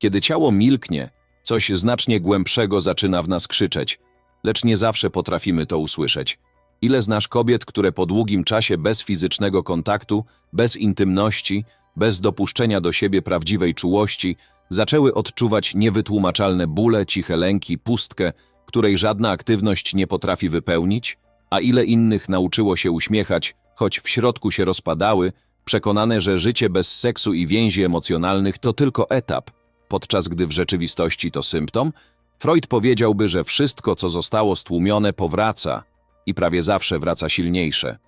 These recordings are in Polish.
Kiedy ciało milknie, coś znacznie głębszego zaczyna w nas krzyczeć, lecz nie zawsze potrafimy to usłyszeć. Ile znasz kobiet, które po długim czasie bez fizycznego kontaktu, bez intymności, bez dopuszczenia do siebie prawdziwej czułości, zaczęły odczuwać niewytłumaczalne bóle, ciche lęki, pustkę, której żadna aktywność nie potrafi wypełnić? A ile innych nauczyło się uśmiechać, choć w środku się rozpadały, przekonane, że życie bez seksu i więzi emocjonalnych to tylko etap, podczas gdy w rzeczywistości to symptom? Freud powiedziałby, że wszystko, co zostało stłumione, powraca i prawie zawsze wraca silniejsze.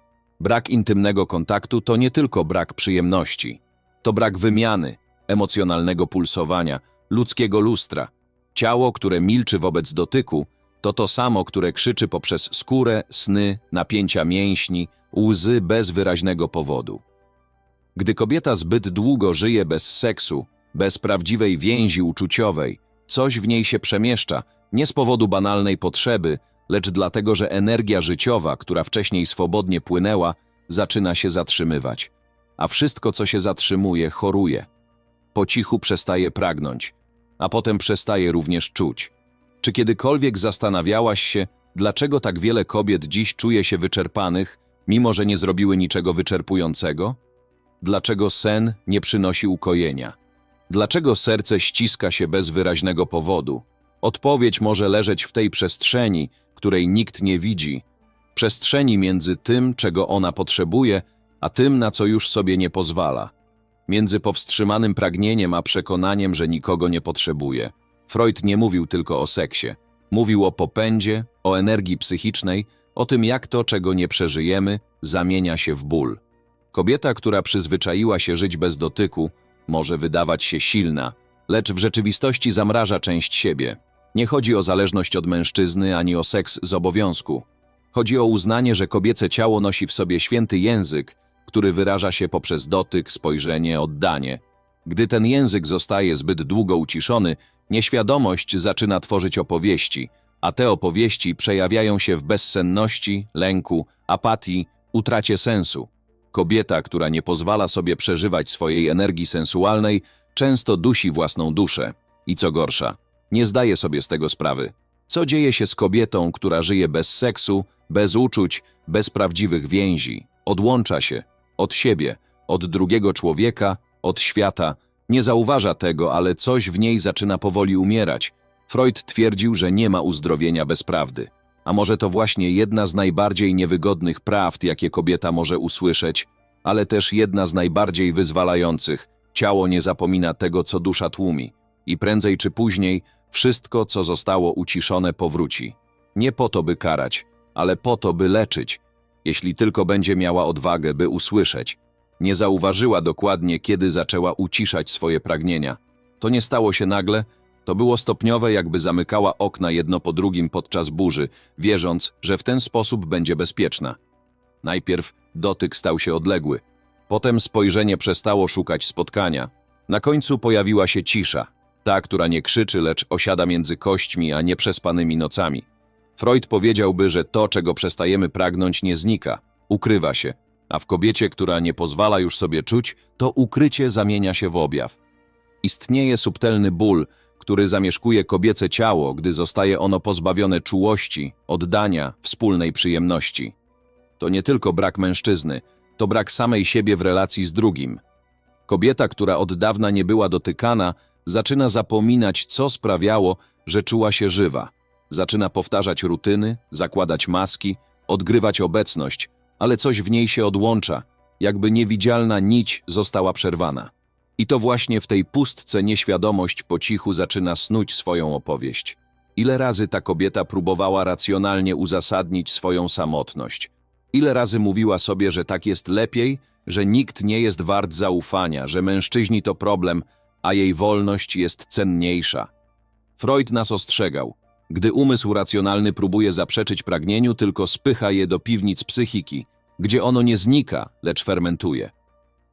Brak intymnego kontaktu to nie tylko brak przyjemności, to brak wymiany, emocjonalnego pulsowania, ludzkiego lustra. Ciało, które milczy wobec dotyku, to to samo, które krzyczy poprzez skórę, sny, napięcia mięśni, łzy bez wyraźnego powodu. Gdy kobieta zbyt długo żyje bez seksu, bez prawdziwej więzi uczuciowej, coś w niej się przemieszcza, nie z powodu banalnej potrzeby, lecz dlatego, że energia życiowa, która wcześniej swobodnie płynęła, zaczyna się zatrzymywać. A wszystko, co się zatrzymuje, choruje. Po cichu przestaje pragnąć, a potem przestaje również czuć. Czy kiedykolwiek zastanawiałaś się, dlaczego tak wiele kobiet dziś czuje się wyczerpanych, mimo że nie zrobiły niczego wyczerpującego? Dlaczego sen nie przynosi ukojenia? Dlaczego serce ściska się bez wyraźnego powodu? Odpowiedź może leżeć w tej przestrzeni, której nikt nie widzi, przestrzeni między tym, czego ona potrzebuje, a tym, na co już sobie nie pozwala, między powstrzymanym pragnieniem a przekonaniem, że nikogo nie potrzebuje. Freud nie mówił tylko o seksie, mówił o popędzie, o energii psychicznej, o tym, jak to, czego nie przeżyjemy, zamienia się w ból. Kobieta, która przyzwyczaiła się żyć bez dotyku, może wydawać się silna, lecz w rzeczywistości zamraża część siebie. Nie chodzi o zależność od mężczyzny ani o seks z obowiązku. Chodzi o uznanie, że kobiece ciało nosi w sobie święty język, który wyraża się poprzez dotyk, spojrzenie, oddanie. Gdy ten język zostaje zbyt długo uciszony, nieświadomość zaczyna tworzyć opowieści, a te opowieści przejawiają się w bezsenności, lęku, apatii, utracie sensu. Kobieta, która nie pozwala sobie przeżywać swojej energii sensualnej, często dusi własną duszę. I co gorsza, nie zdaje sobie z tego sprawy. Co dzieje się z kobietą, która żyje bez seksu, bez uczuć, bez prawdziwych więzi, odłącza się od siebie, od drugiego człowieka, od świata, nie zauważa tego, ale coś w niej zaczyna powoli umierać. Freud twierdził, że nie ma uzdrowienia bez prawdy. A może to właśnie jedna z najbardziej niewygodnych prawd, jakie kobieta może usłyszeć, ale też jedna z najbardziej wyzwalających. Ciało nie zapomina tego, co dusza tłumi. I prędzej czy później wszystko, co zostało uciszone, powróci. Nie po to, by karać, ale po to, by leczyć. Jeśli tylko będzie miała odwagę, by usłyszeć. Nie zauważyła dokładnie, kiedy zaczęła uciszać swoje pragnienia. To nie stało się nagle, to było stopniowe, jakby zamykała okna jedno po drugim podczas burzy, wierząc, że w ten sposób będzie bezpieczna. Najpierw dotyk stał się odległy, potem spojrzenie przestało szukać spotkania. Na końcu pojawiła się cisza, ta, która nie krzyczy, lecz osiada między kośćmi, a nieprzespanymi nocami. Freud powiedziałby, że to, czego przestajemy pragnąć, nie znika, ukrywa się, a w kobiecie, która nie pozwala już sobie czuć, to ukrycie zamienia się w objaw. Istnieje subtelny ból, który zamieszkuje kobiece ciało, gdy zostaje ono pozbawione czułości, oddania, wspólnej przyjemności. To nie tylko brak mężczyzny, to brak samej siebie w relacji z drugim. Kobieta, która od dawna nie była dotykana, zaczyna zapominać, co sprawiało, że czuła się żywa. Zaczyna powtarzać rutyny, zakładać maski, odgrywać obecność, ale coś w niej się odłącza, jakby niewidzialna nić została przerwana. I to właśnie w tej pustce nieświadomość po cichu zaczyna snuć swoją opowieść. Ile razy ta kobieta próbowała racjonalnie uzasadnić swoją samotność? Ile razy mówiła sobie, że tak jest lepiej, że nikt nie jest wart zaufania, że mężczyźni to problem, a jej wolność jest cenniejsza? Freud nas ostrzegał. Gdy umysł racjonalny próbuje zaprzeczyć pragnieniu, tylko spycha je do piwnic psychiki, gdzie ono nie znika, lecz fermentuje.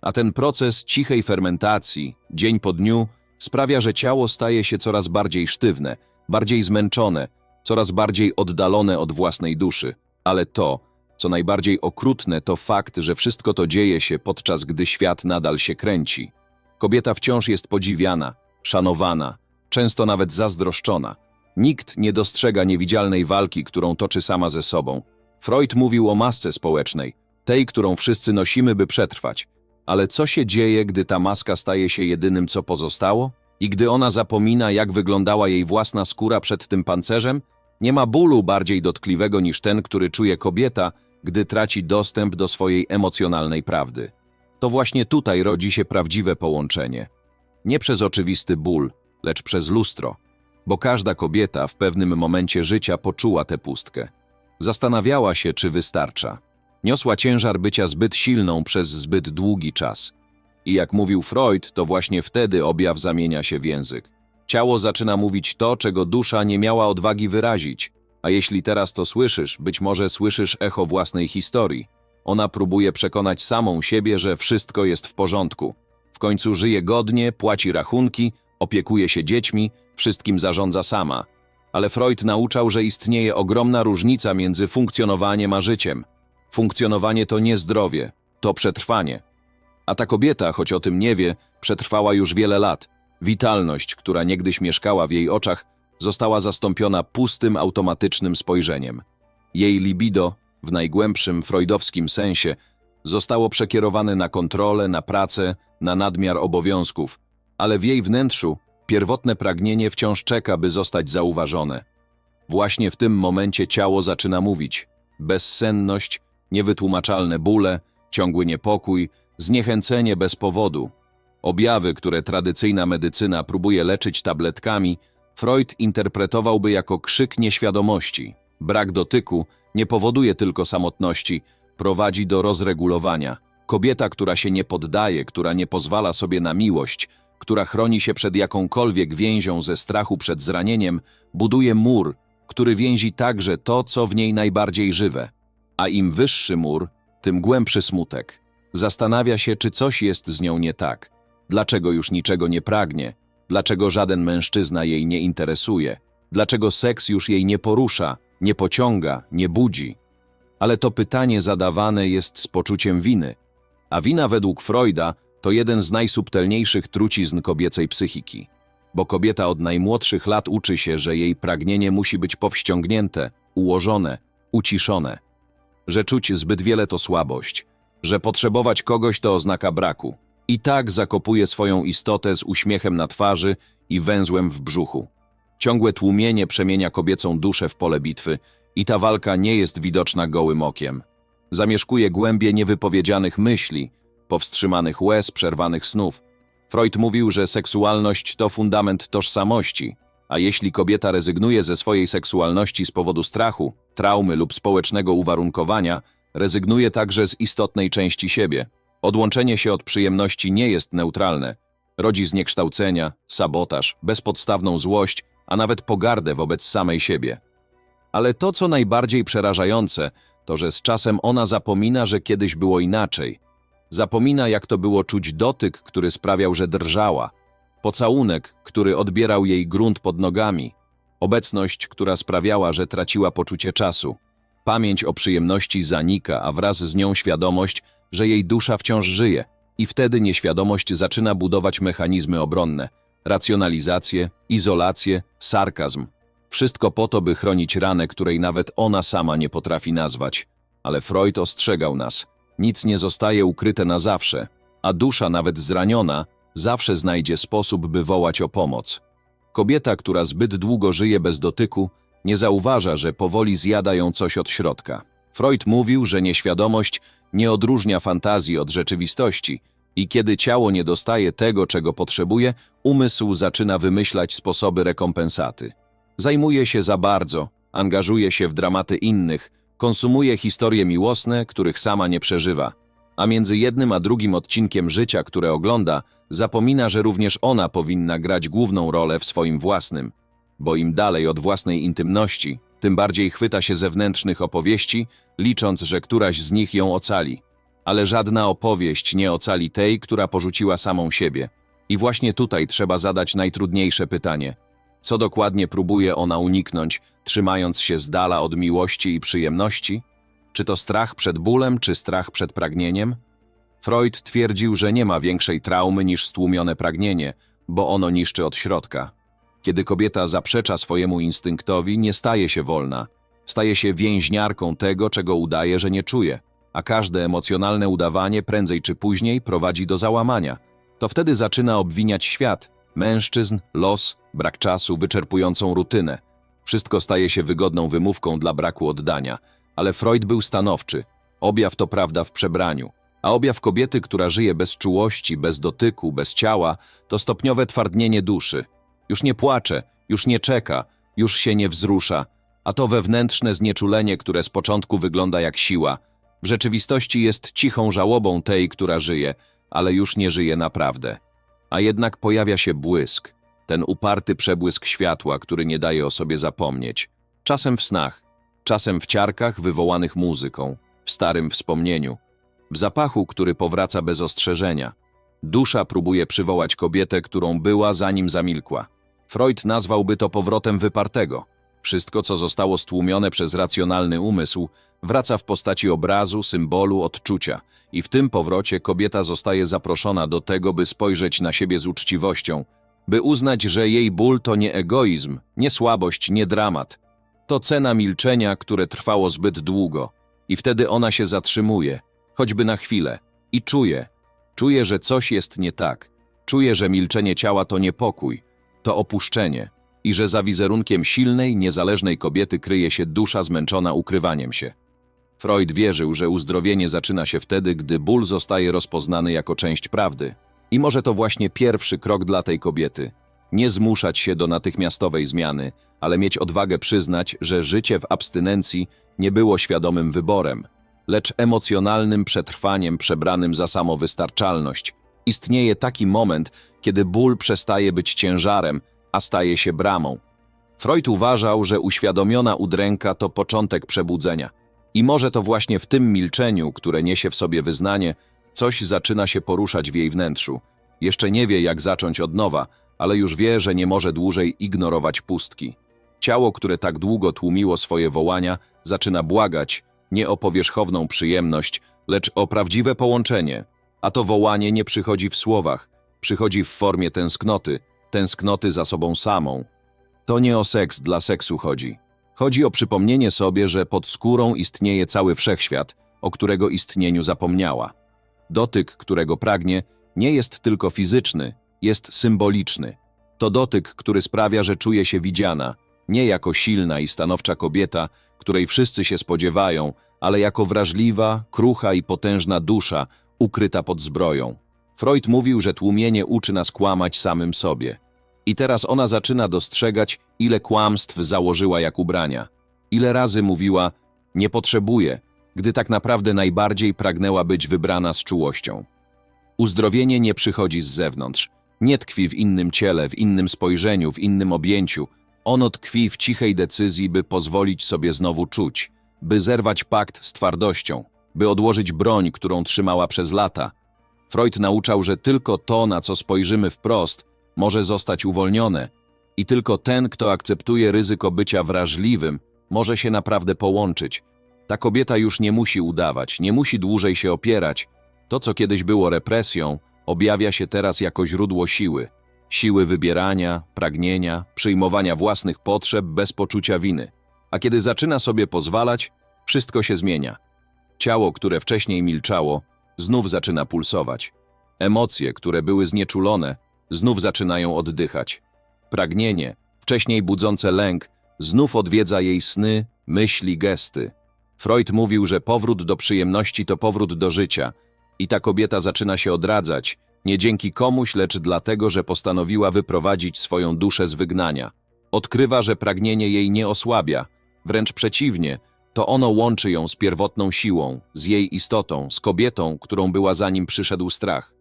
A ten proces cichej fermentacji, dzień po dniu, sprawia, że ciało staje się coraz bardziej sztywne, bardziej zmęczone, coraz bardziej oddalone od własnej duszy. Ale to, co najbardziej okrutne, to fakt, że wszystko to dzieje się podczas gdy świat nadal się kręci. Kobieta wciąż jest podziwiana, szanowana, często nawet zazdroszczona. Nikt nie dostrzega niewidzialnej walki, którą toczy sama ze sobą. Freud mówił o masce społecznej, tej, którą wszyscy nosimy, by przetrwać. Ale co się dzieje, gdy ta maska staje się jedynym, co pozostało? I gdy ona zapomina, jak wyglądała jej własna skóra przed tym pancerzem? Nie ma bólu bardziej dotkliwego niż ten, który czuje kobieta, gdy traci dostęp do swojej emocjonalnej prawdy. To właśnie tutaj rodzi się prawdziwe połączenie. Nie przez oczywisty ból, lecz przez lustro, bo każda kobieta w pewnym momencie życia poczuła tę pustkę. Zastanawiała się, czy wystarcza. Niosła ciężar bycia zbyt silną przez zbyt długi czas. I jak mówił Freud, to właśnie wtedy objaw zamienia się w język. Ciało zaczyna mówić to, czego dusza nie miała odwagi wyrazić. A jeśli teraz to słyszysz, być może słyszysz echo własnej historii. Ona próbuje przekonać samą siebie, że wszystko jest w porządku. W końcu żyje godnie, płaci rachunki, opiekuje się dziećmi, wszystkim zarządza sama. Ale Freud nauczał, że istnieje ogromna różnica między funkcjonowaniem a życiem. Funkcjonowanie to nie zdrowie, to przetrwanie. A ta kobieta, choć o tym nie wie, przetrwała już wiele lat. Witalność, która niegdyś mieszkała w jej oczach, została zastąpiona pustym, automatycznym spojrzeniem. Jej libido, w najgłębszym freudowskim sensie, zostało przekierowane na kontrolę, na pracę, na nadmiar obowiązków, ale w jej wnętrzu pierwotne pragnienie wciąż czeka, by zostać zauważone. Właśnie w tym momencie ciało zaczyna mówić. Bezsenność, niewytłumaczalne bóle, ciągły niepokój, zniechęcenie bez powodu. Objawy, które tradycyjna medycyna próbuje leczyć tabletkami, Freud interpretowałby jako krzyk nieświadomości. Brak dotyku nie powoduje tylko samotności, prowadzi do rozregulowania. Kobieta, która się nie poddaje, która nie pozwala sobie na miłość, która chroni się przed jakąkolwiek więzią ze strachu przed zranieniem, buduje mur, który więzi także to, co w niej najbardziej żywe. A im wyższy mur, tym głębszy smutek. Zastanawia się, czy coś jest z nią nie tak. Dlaczego już niczego nie pragnie? Dlaczego żaden mężczyzna jej nie interesuje? Dlaczego seks już jej nie porusza, nie pociąga, nie budzi? Ale to pytanie zadawane jest z poczuciem winy. A wina według Freuda to jeden z najsubtelniejszych trucizn kobiecej psychiki. Bo kobieta od najmłodszych lat uczy się, że jej pragnienie musi być powściągnięte, ułożone, uciszone. Że czuć zbyt wiele to słabość, że potrzebować kogoś to oznaka braku. I tak zakopuje swoją istotę z uśmiechem na twarzy i węzłem w brzuchu. Ciągłe tłumienie przemienia kobiecą duszę w pole bitwy i ta walka nie jest widoczna gołym okiem. Zamieszkuje głębie niewypowiedzianych myśli, powstrzymanych łez, przerwanych snów. Freud mówił, że seksualność to fundament tożsamości, a jeśli kobieta rezygnuje ze swojej seksualności z powodu strachu, traumy lub społecznego uwarunkowania, rezygnuje także z istotnej części siebie. Odłączenie się od przyjemności nie jest neutralne. Rodzi zniekształcenia, sabotaż, bezpodstawną złość, a nawet pogardę wobec samej siebie. Ale to, co najbardziej przerażające, to że z czasem ona zapomina, że kiedyś było inaczej. Zapomina, jak to było czuć dotyk, który sprawiał, że drżała, pocałunek, który odbierał jej grunt pod nogami, obecność, która sprawiała, że traciła poczucie czasu. Pamięć o przyjemności zanika, a wraz z nią świadomość, że jej dusza wciąż żyje. I wtedy nieświadomość zaczyna budować mechanizmy obronne, racjonalizację, izolację, sarkazm. Wszystko po to, by chronić ranę, której nawet ona sama nie potrafi nazwać. Ale Freud ostrzegał nas. Nic nie zostaje ukryte na zawsze, a dusza, nawet zraniona, zawsze znajdzie sposób, by wołać o pomoc. Kobieta, która zbyt długo żyje bez dotyku, nie zauważa, że powoli zjada ją coś od środka. Freud mówił, że nieświadomość nie odróżnia fantazji od rzeczywistości i kiedy ciało nie dostaje tego, czego potrzebuje, umysł zaczyna wymyślać sposoby rekompensaty. Zajmuje się za bardzo, angażuje się w dramaty innych, konsumuje historie miłosne, których sama nie przeżywa, a między jednym a drugim odcinkiem życia, które ogląda, zapomina, że również ona powinna grać główną rolę w swoim własnym, bo im dalej od własnej intymności, tym bardziej chwyta się zewnętrznych opowieści, licząc, że któraś z nich ją ocali. Ale żadna opowieść nie ocali tej, która porzuciła samą siebie. I właśnie tutaj trzeba zadać najtrudniejsze pytanie. Co dokładnie próbuje ona uniknąć, trzymając się z dala od miłości i przyjemności? Czy to strach przed bólem, czy strach przed pragnieniem? Freud twierdził, że nie ma większej traumy niż stłumione pragnienie, bo ono niszczy od środka. Kiedy kobieta zaprzecza swojemu instynktowi, nie staje się wolna. Staje się więźniarką tego, czego udaje, że nie czuje, a każde emocjonalne udawanie prędzej czy później prowadzi do załamania. To wtedy zaczyna obwiniać świat, mężczyzn, los, brak czasu, wyczerpującą rutynę. Wszystko staje się wygodną wymówką dla braku oddania, ale Freud był stanowczy. Objaw to prawda w przebraniu. A objaw kobiety, która żyje bez czułości, bez dotyku, bez ciała, to stopniowe twardnienie duszy. Już nie płacze, już nie czeka, już się nie wzrusza, a to wewnętrzne znieczulenie, które z początku wygląda jak siła, w rzeczywistości jest cichą żałobą tej, która żyje, ale już nie żyje naprawdę. A jednak pojawia się błysk, ten uparty przebłysk światła, który nie daje o sobie zapomnieć. Czasem w snach, czasem w ciarkach wywołanych muzyką, w starym wspomnieniu, w zapachu, który powraca bez ostrzeżenia. Dusza próbuje przywołać kobietę, którą była, zanim zamilkła. Freud nazwałby to powrotem wypartego. Wszystko, co zostało stłumione przez racjonalny umysł, wraca w postaci obrazu, symbolu, odczucia. I w tym powrocie kobieta zostaje zaproszona do tego, by spojrzeć na siebie z uczciwością, by uznać, że jej ból to nie egoizm, nie słabość, nie dramat. To cena milczenia, które trwało zbyt długo. I wtedy ona się zatrzymuje, choćby na chwilę, i czuje, czuje, że coś jest nie tak. Czuje, że milczenie ciała to niepokój, to opuszczenie i że za wizerunkiem silnej, niezależnej kobiety kryje się dusza zmęczona ukrywaniem się. Freud wierzył, że uzdrowienie zaczyna się wtedy, gdy ból zostaje rozpoznany jako część prawdy. I może to właśnie pierwszy krok dla tej kobiety. Nie zmuszać się do natychmiastowej zmiany, ale mieć odwagę przyznać, że życie w abstynencji nie było świadomym wyborem, lecz emocjonalnym przetrwaniem przebranym za samowystarczalność. Istnieje taki moment, kiedy ból przestaje być ciężarem, a staje się bramą. Freud uważał, że uświadomiona udręka to początek przebudzenia. I może to właśnie w tym milczeniu, które niesie w sobie wyznanie, coś zaczyna się poruszać w jej wnętrzu. Jeszcze nie wie, jak zacząć od nowa, ale już wie, że nie może dłużej ignorować pustki. Ciało, które tak długo tłumiło swoje wołania, zaczyna błagać nie o powierzchowną przyjemność, lecz o prawdziwe połączenie. A to wołanie nie przychodzi w słowach, przychodzi w formie tęsknoty, tęsknoty za sobą samą. To nie o seks dla seksu chodzi. Chodzi o przypomnienie sobie, że pod skórą istnieje cały wszechświat, o którego istnieniu zapomniała. Dotyk, którego pragnie, nie jest tylko fizyczny, jest symboliczny. To dotyk, który sprawia, że czuje się widziana, nie jako silna i stanowcza kobieta, której wszyscy się spodziewają, ale jako wrażliwa, krucha i potężna dusza, ukryta pod zbroją. Freud mówił, że tłumienie uczy nas kłamać samym sobie. I teraz ona zaczyna dostrzegać, ile kłamstw założyła jak ubrania. Ile razy mówiła, nie potrzebuję, gdy tak naprawdę najbardziej pragnęła być wybrana z czułością. Uzdrowienie nie przychodzi z zewnątrz, nie tkwi w innym ciele, w innym spojrzeniu, w innym objęciu. Ono tkwi w cichej decyzji, by pozwolić sobie znowu czuć, by zerwać pakt z twardością, by odłożyć broń, którą trzymała przez lata. Freud nauczał, że tylko to, na co spojrzymy wprost, może zostać uwolnione i tylko ten, kto akceptuje ryzyko bycia wrażliwym, może się naprawdę połączyć. Ta kobieta już nie musi udawać, nie musi dłużej się opierać. To, co kiedyś było represją, objawia się teraz jako źródło siły. Siły wybierania, pragnienia, przyjmowania własnych potrzeb bez poczucia winy. A kiedy zaczyna sobie pozwalać, wszystko się zmienia. Ciało, które wcześniej milczało, znów zaczyna pulsować. Emocje, które były znieczulone, znów zaczynają oddychać. Pragnienie, wcześniej budzące lęk, znów odwiedza jej sny, myśli, gesty. Freud mówił, że powrót do przyjemności to powrót do życia i ta kobieta zaczyna się odradzać, nie dzięki komuś, lecz dlatego, że postanowiła wyprowadzić swoją duszę z wygnania. Odkrywa, że pragnienie jej nie osłabia, wręcz przeciwnie, to ono łączy ją z pierwotną siłą, z jej istotą, z kobietą, którą była zanim przyszedł strach.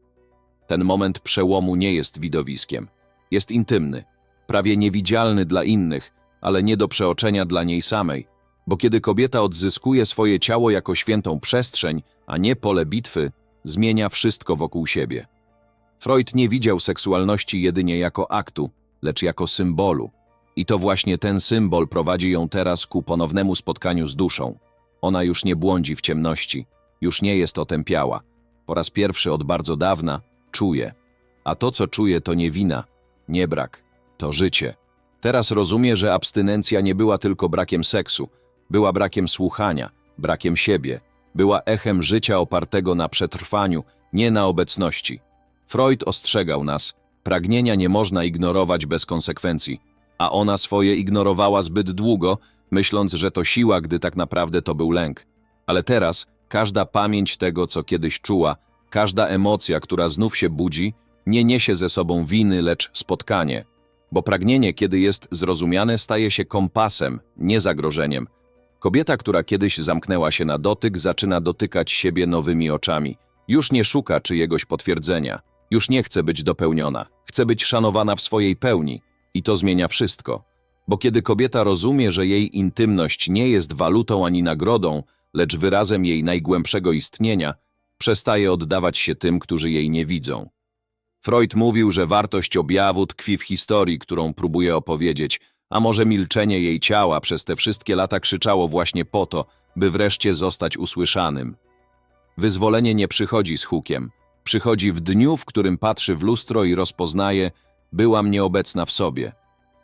Ten moment przełomu nie jest widowiskiem. Jest intymny, prawie niewidzialny dla innych, ale nie do przeoczenia dla niej samej. Bo kiedy kobieta odzyskuje swoje ciało jako świętą przestrzeń, a nie pole bitwy, zmienia wszystko wokół siebie. Freud nie widział seksualności jedynie jako aktu, lecz jako symbolu. I to właśnie ten symbol prowadzi ją teraz ku ponownemu spotkaniu z duszą. Ona już nie błądzi w ciemności, już nie jest otępiała. Po raz pierwszy od bardzo dawna czuje. A to, co czuje, to nie wina, nie brak, to życie. Teraz rozumie, że abstynencja nie była tylko brakiem seksu, była brakiem słuchania, brakiem siebie, była echem życia opartego na przetrwaniu, nie na obecności. Freud ostrzegał nas, pragnienia nie można ignorować bez konsekwencji, a ona swoje ignorowała zbyt długo, myśląc, że to siła, gdy tak naprawdę to był lęk. Ale teraz każda pamięć tego, co kiedyś czuła, każda emocja, która znów się budzi, nie niesie ze sobą winy, lecz spotkanie. Bo pragnienie, kiedy jest zrozumiane, staje się kompasem, nie zagrożeniem. Kobieta, która kiedyś zamknęła się na dotyk, zaczyna dotykać siebie nowymi oczami. Już nie szuka czyjegoś potwierdzenia. Już nie chce być dopełniona. Chce być szanowana w swojej pełni. I to zmienia wszystko. Bo kiedy kobieta rozumie, że jej intymność nie jest walutą ani nagrodą, lecz wyrazem jej najgłębszego istnienia, przestaje oddawać się tym, którzy jej nie widzą. Freud mówił, że wartość objawu tkwi w historii, którą próbuje opowiedzieć, a może milczenie jej ciała przez te wszystkie lata krzyczało właśnie po to, by wreszcie zostać usłyszanym. Wyzwolenie nie przychodzi z hukiem. Przychodzi w dniu, w którym patrzy w lustro i rozpoznaje, byłam nieobecna w sobie.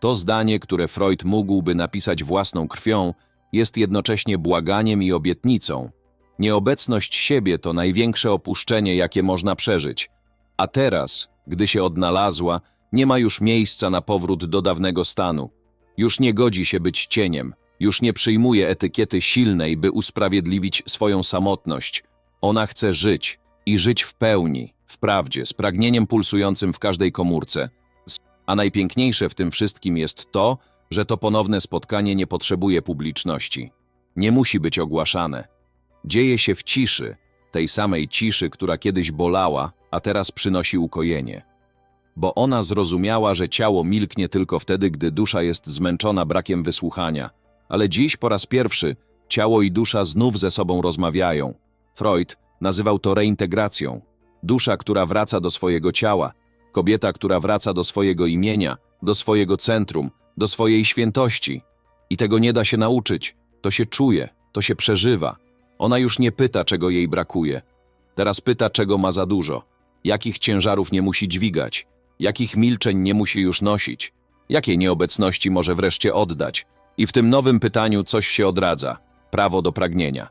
To zdanie, które Freud mógłby napisać własną krwią, jest jednocześnie błaganiem i obietnicą. Nieobecność siebie to największe opuszczenie, jakie można przeżyć. A teraz, gdy się odnalazła, nie ma już miejsca na powrót do dawnego stanu. Już nie godzi się być cieniem, już nie przyjmuje etykiety silnej, by usprawiedliwić swoją samotność. Ona chce żyć i żyć w pełni, w prawdzie, z pragnieniem pulsującym w każdej komórce. A najpiękniejsze w tym wszystkim jest to, że to ponowne spotkanie nie potrzebuje publiczności. Nie musi być ogłaszane. Dzieje się w ciszy, tej samej ciszy, która kiedyś bolała, a teraz przynosi ukojenie. Bo ona zrozumiała, że ciało milknie tylko wtedy, gdy dusza jest zmęczona brakiem wysłuchania. Ale dziś po raz pierwszy ciało i dusza znów ze sobą rozmawiają. Freud nazywał to reintegracją. Dusza, która wraca do swojego ciała, kobieta, która wraca do swojego imienia, do swojego centrum, do swojej świętości. I tego nie da się nauczyć. To się czuje, to się przeżywa. Ona już nie pyta, czego jej brakuje. Teraz pyta, czego ma za dużo, jakich ciężarów nie musi dźwigać, jakich milczeń nie musi już nosić, jakiej nieobecności może wreszcie oddać. I w tym nowym pytaniu coś się odradza prawo do pragnienia.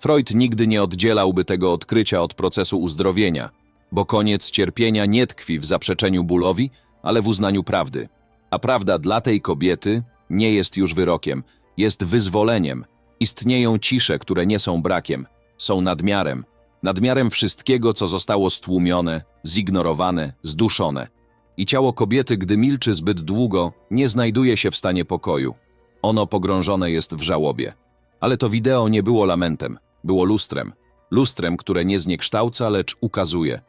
Freud nigdy nie oddzielałby tego odkrycia od procesu uzdrowienia, bo koniec cierpienia nie tkwi w zaprzeczeniu bólowi, ale w uznaniu prawdy. A prawda dla tej kobiety nie jest już wyrokiem, jest wyzwoleniem. Istnieją cisze, które nie są brakiem, są nadmiarem. Nadmiarem wszystkiego, co zostało stłumione, zignorowane, zduszone. I ciało kobiety, gdy milczy zbyt długo, nie znajduje się w stanie pokoju. Ono pogrążone jest w żałobie. Ale to wideo nie było lamentem, było lustrem. Lustrem, które nie zniekształca, lecz ukazuje.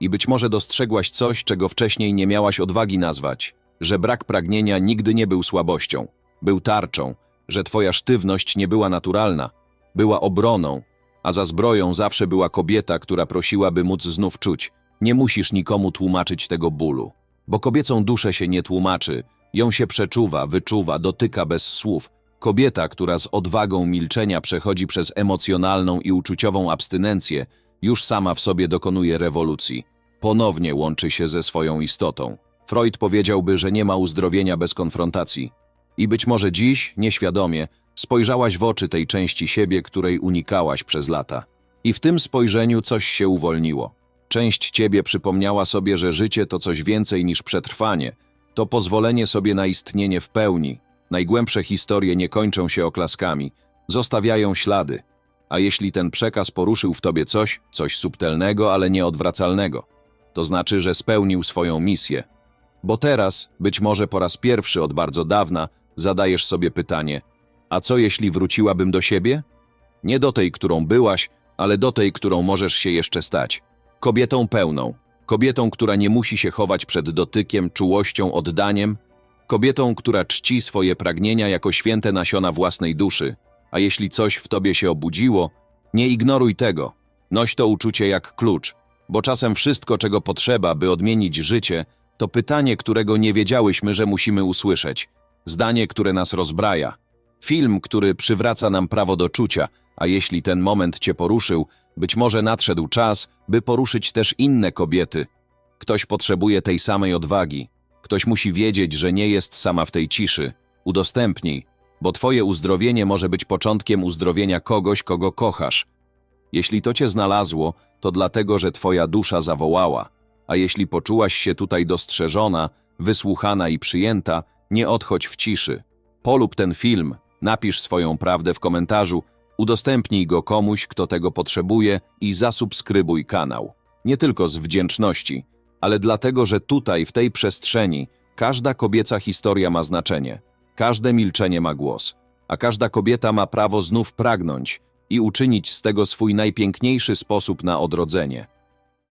I być może dostrzegłaś coś, czego wcześniej nie miałaś odwagi nazwać, że brak pragnienia nigdy nie był słabością, był tarczą, że twoja sztywność nie była naturalna, była obroną, a za zbroją zawsze była kobieta, która prosiła, by móc znów czuć. Nie musisz nikomu tłumaczyć tego bólu, bo kobiecą duszę się nie tłumaczy, ją się przeczuwa, wyczuwa, dotyka bez słów. Kobieta, która z odwagą milczenia przechodzi przez emocjonalną i uczuciową abstynencję, już sama w sobie dokonuje rewolucji. Ponownie łączy się ze swoją istotą. Freud powiedziałby, że nie ma uzdrowienia bez konfrontacji. I być może dziś, nieświadomie, spojrzałaś w oczy tej części siebie, której unikałaś przez lata. I w tym spojrzeniu coś się uwolniło. Część ciebie przypomniała sobie, że życie to coś więcej niż przetrwanie, to pozwolenie sobie na istnienie w pełni. Najgłębsze historie nie kończą się oklaskami, zostawiają ślady. A jeśli ten przekaz poruszył w tobie coś, coś subtelnego, ale nieodwracalnego, to znaczy, że spełnił swoją misję. Bo teraz, być może po raz pierwszy od bardzo dawna, zadajesz sobie pytanie: a co jeśli wróciłabym do siebie? Nie do tej, którą byłaś, ale do tej, którą możesz się jeszcze stać. Kobietą pełną, kobietą, która nie musi się chować przed dotykiem, czułością, oddaniem, kobietą, która czci swoje pragnienia jako święte nasiona własnej duszy. A jeśli coś w tobie się obudziło, nie ignoruj tego. Noś to uczucie jak klucz, bo czasem wszystko, czego potrzeba, by odmienić życie, to pytanie, którego nie wiedziałyśmy, że musimy usłyszeć. Zdanie, które nas rozbraja. Film, który przywraca nam prawo do czucia, a jeśli ten moment cię poruszył, być może nadszedł czas, by poruszyć też inne kobiety. Ktoś potrzebuje tej samej odwagi. Ktoś musi wiedzieć, że nie jest sama w tej ciszy. Udostępnij, bo twoje uzdrowienie może być początkiem uzdrowienia kogoś, kogo kochasz. Jeśli to cię znalazło, to dlatego, że twoja dusza zawołała. A jeśli poczułaś się tutaj dostrzeżona, wysłuchana i przyjęta, nie odchodź w ciszy. Polub ten film, napisz swoją prawdę w komentarzu, udostępnij go komuś, kto tego potrzebuje i zasubskrybuj kanał. Nie tylko z wdzięczności, ale dlatego, że tutaj, w tej przestrzeni, każda kobieca historia ma znaczenie, każde milczenie ma głos, a każda kobieta ma prawo znów pragnąć i uczynić z tego swój najpiękniejszy sposób na odrodzenie.